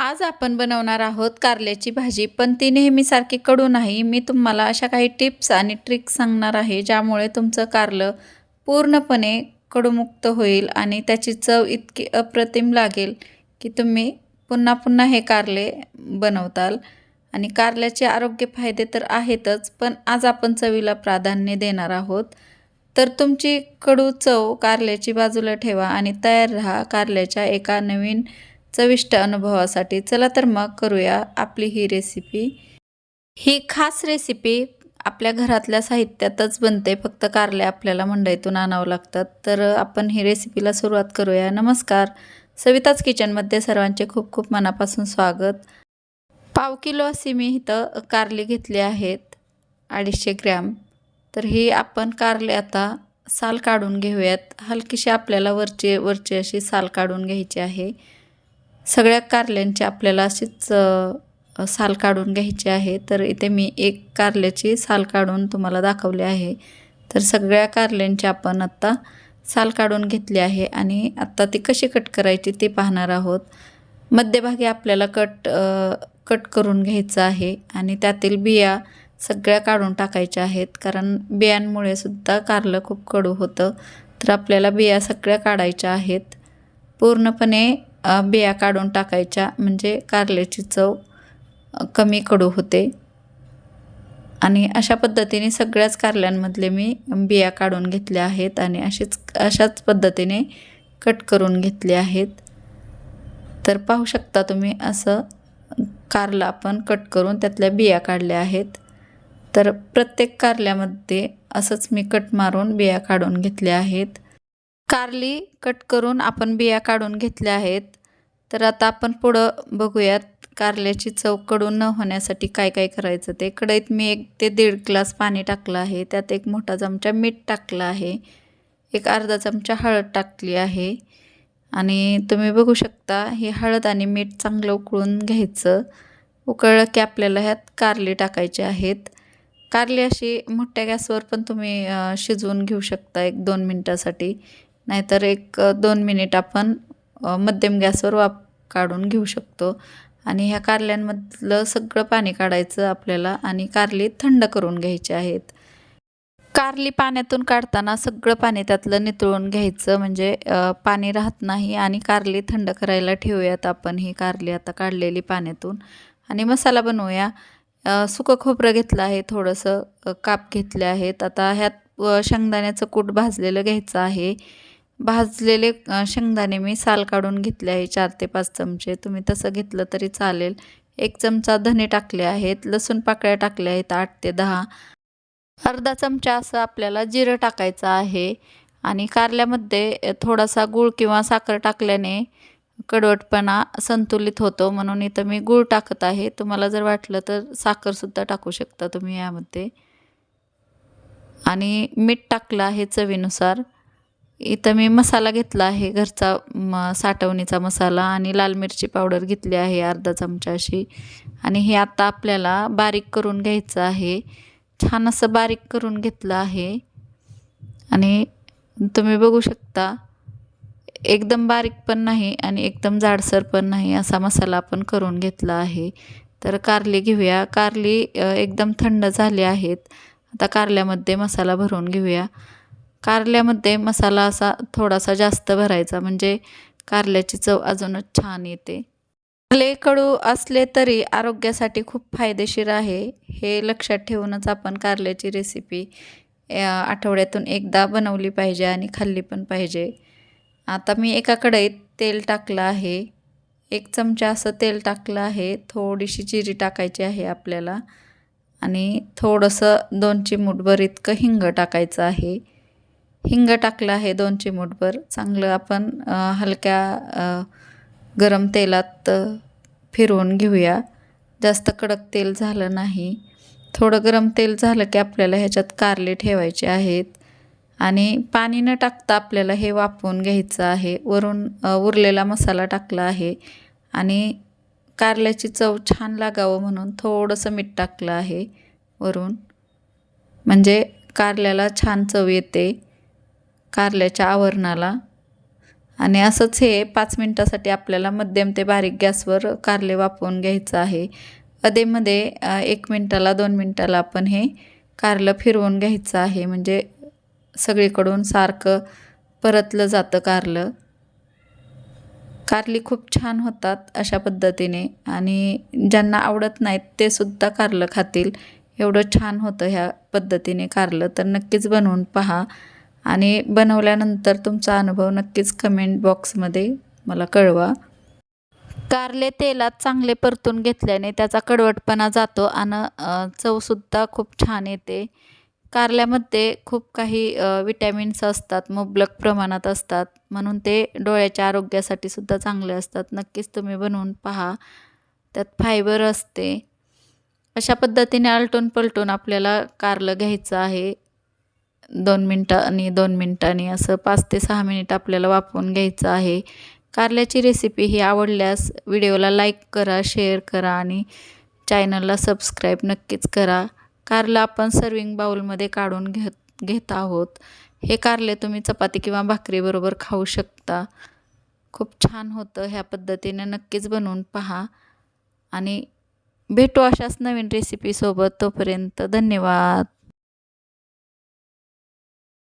आज आपण बनवणार आहोत कारल्याची भाजी पण ती नेहमीसारखी कडू नाही. मी तुम्हाला अशा काही टिप्स आणि ट्रिक्स सांगणार आहे ज्यामुळे तुमचं कारलं पूर्णपणे कडूमुक्त होईल आणि त्याची चव इतकी अप्रतिम लागेल की तुम्ही पुन्हा पुन्हा हे कारले बनवताल. आणि कारल्याचे आरोग्य फायदे तर आहेतच पण आज आपण चवीला प्राधान्य देणार आहोत. तर तुमची कडू चव कारल्याची बाजूला ठेवा आणि तयार राहा कारल्याच्या एका नवीन चविष्ट अनुभवासाठी चला तर मग करूया आपली ही रेसिपी ही खास रेसिपी आपल्या घरातल्या साहित्यातच बनते फक्त कारले आपल्याला मंडईतून आणावं लागतात. तर आपण ही रेसिपीला सुरुवात करूया. नमस्कार. सविताच किचनमध्ये सर्वांचे खूप खूप मनापासून स्वागत. पाव किलो अशी मी इथं कारली घेतली आहेत अडीचशे ग्रॅम. तर ही आपण कारले आता साल काढून घेऊयात. हलकीशी आपल्याला वरचे वरची अशी साल काढून घ्यायची आहे. सगळ्या कारल्यांची आपल्याला अशीच साल काढून घ्यायची आहे. तर इथे मी एक कारल्याची साल काढून तुम्हाला दाखवली आहे. तर सगळ्या कारल्यांची आपण आत्ता साल काढून घेतली आहे आणि आत्ता ती कशी कट करायची ते पाहणार आहोत. मध्यभागी आपल्याला कट कट करून घ्यायचं आहे आणि त्यातील बिया सगळ्या काढून टाकायच्या आहेत. कारण बियांमुळे सुद्धा कारलं खूप कडू होतं. तर आपल्याला बिया सगळ्या काढायच्या आहेत. पूर्णपणे बिया काढून टाकायच्या. म्हणजे कारल्याची चव कमी कडू होते. आणि अशा पद्धतीने सगळ्याच कारल्यांमधले मी बिया काढून घेतल्या आहेत आणि अशीच अशाच पद्धतीने कट करून घेतले आहेत. तर पाहू शकता तुम्ही असं कारला आपण कट करून त्यातल्या बिया काढल्या आहेत. तर प्रत्येक कारल्यामध्ये असंच मी कट मारून बिया काढून घेतल्या आहेत. कारली कट करून आपण बिया काढून घेतल्या आहेत. तर आता आपण पुढं बघूयात कारल्याची चवकडून न होण्यासाठी काय काय करायचं ते. कढईत मी एक ते दीड ग्लास पाणी टाकलं आहे. त्यात एक मोठा चमचा मीठ टाकलं आहे. एक अर्धा चमचा हळद टाकली आहे. आणि तुम्ही बघू शकता हे हळद आणि मीठ चांगलं उकळून घ्यायचं. उकळलं की आपल्याला ह्यात कारली टाकायची आहेत. कारली अशी मोठ्या गॅसवर पण तुम्ही शिजवून घेऊ शकता एक दोन मिनटासाठी. नाहीतर एक दोन मिनिट आपण मध्यम गॅसवर वाप काढून घेऊ शकतो. आणि ह्या कारल्यांमधलं सगळं पाणी काढायचं आपल्याला आणि कारली थंड करून घ्यायची आहेत. कारली पाण्यातून काढताना सगळं पाणी त्यातलं नितळून घ्यायचं म्हणजे पाणी राहत नाही आणि कारली थंड करायला ठेवूयात आपण ही कारली आता काढलेली पाण्यातून. आणि मसाला बनवूया. सुकं खोबरं घेतलं आहे थोडंसं काप घेतले आहेत. आता ह्यात शेंगदाण्याचं कूट भाजलेलं घ्यायचं आहे. भाजलेले शेंगदाणे मी साल काढून घेतले आहे चार ते पाच चमचे. तुम्ही तसं घेतलं तरी चालेल. एक चमचा धने टाकले आहेत लसूण पाकळ्या टाकल्या आहेत आठ ते दहा. अर्धा चमचा असं आपल्याला जिरं टाकायचं आहे आणि कारल्यामध्ये थोडासा गूळ किंवा साखर टाकल्याने कडवटपणा संतुलित होतो. म्हणून इथं मी गूळ टाकत आहे. तुम्हाला जर वाटलं तर साखरसुद्धा टाकू शकता तुम्ही यामध्ये. आणि मीठ टाकलं आहे चवीनुसार. इथं मी मसाला घेतला आहे घरचा म साठवणीचा मसाला आणि लाल मिरची पावडर घेतली आहे अर्धा चमचा अशी. आणि हे आता आपल्याला बारीक करून घ्यायचं आहे. छान असं बारीक करून घेतलं आहे. आणि तुम्ही बघू शकता एकदम बारीक पण नाही आणि एकदम जाडसर पण नाही असा मसाला आपण करून घेतला आहे. तर कारली घेऊया. कारली एकदम थंड झाली आहेत. आता कारल्यामध्ये मसाला भरून घेऊया. कारल्यामध्ये मसाला असा थोडासा जास्त भरायचा म्हणजे कारल्याची चव अजूनच छान येते. कारले कडू असले तरी आरोग्यासाठी खूप फायदेशीर आहे हे लक्षात ठेवूनच आपण कारल्याची रेसिपी आठवड्यातून एकदा बनवली पाहिजे आणि खाल्ली पण पाहिजे. आता मी एका कढईत तेल टाकलं आहे. एक चमचा असं तेल टाकलं आहे. थोडीशी जिरी टाकायची आहे आपल्याला. आणि थोडंसं दोन चिमूटभर इतकं हिंग टाकायचं आहे. हिंग टाकलं आहे दोन चिमूटभर. चांगलं आपण हलक्या गरम तेलात फिरवून घेऊया. जास्त कडक तेल झालं नाही. थोडं गरम तेल झालं की आपल्याला ह्याच्यात कारले ठेवायचे आहेत. आणि पाणी न टाकता आपल्याला हे वाफवून घ्यायचं आहे. वरून उरलेला मसाला टाकला आहे. आणि कारल्याची चव छान लागावं म्हणून थोडंसं मीठ टाकलं आहे वरून. म्हणजे कारल्याला छान चव येते. कारल्याच्या आवरणाला. आणि असंच हे पाच मिनटासाठी आपल्याला मध्यम ते बारीक गॅसवर कारले वापरून घ्यायचं आहे. अधेमध्ये एक मिनटाला दोन मिनटाला आपण हे कारलं फिरवून घ्यायचं आहे. म्हणजे सगळीकडून सारखं परतलं जातं कारलं. कारली खूप छान होतात अशा पद्धतीने. आणि ज्यांना आवडत नाहीत ते सुद्धा कारलं खातील. एवढं छान होतं ह्या पद्धतीने कारलं. तर नक्कीच बनवून पहा. आणि बनवल्यानंतर तुमचा अनुभव नक्कीच कमेंट बॉक्समध्ये मला कळवा. कारले तेलात चांगले परतून घेतल्याने त्याचा कडवटपणा जातो आणि चवसुद्धा खूप छान येते. कारल्यामध्ये खूप काही विटॅमिन्स असतात मुबलक प्रमाणात असतात म्हणून ते डोळ्याच्या आरोग्यासाठी सुद्धा चांगले असतात. नक्कीच तुम्ही बनवून पहा. त्यात फायबर असते. अशा पद्धतीने आलटून पलटून आपल्याला कारलं घ्यायचं आहे. दोन मिनटांनी दोन मिनटांनी असं पाच ते सहा मिनिट आपल्याला वापरून घ्यायचं आहे. कारल्याची रेसिपी ही आवडल्यास व्हिडिओला लाईक करा शेअर करा आणि चॅनलला सबस्क्राईब नक्कीच करा. कारलं आपण सर्विंग बाउलमध्ये काढून घेत घेत आहोत. हे कारले तुम्ही चपाती किंवा भाकरीबरोबर खाऊ शकता. खूप छान होतं ह्या पद्धतीने नक्कीच बनवून पहा. आणि भेटू अशाच नवीन रेसिपीसोबत तोपर्यंत धन्यवाद.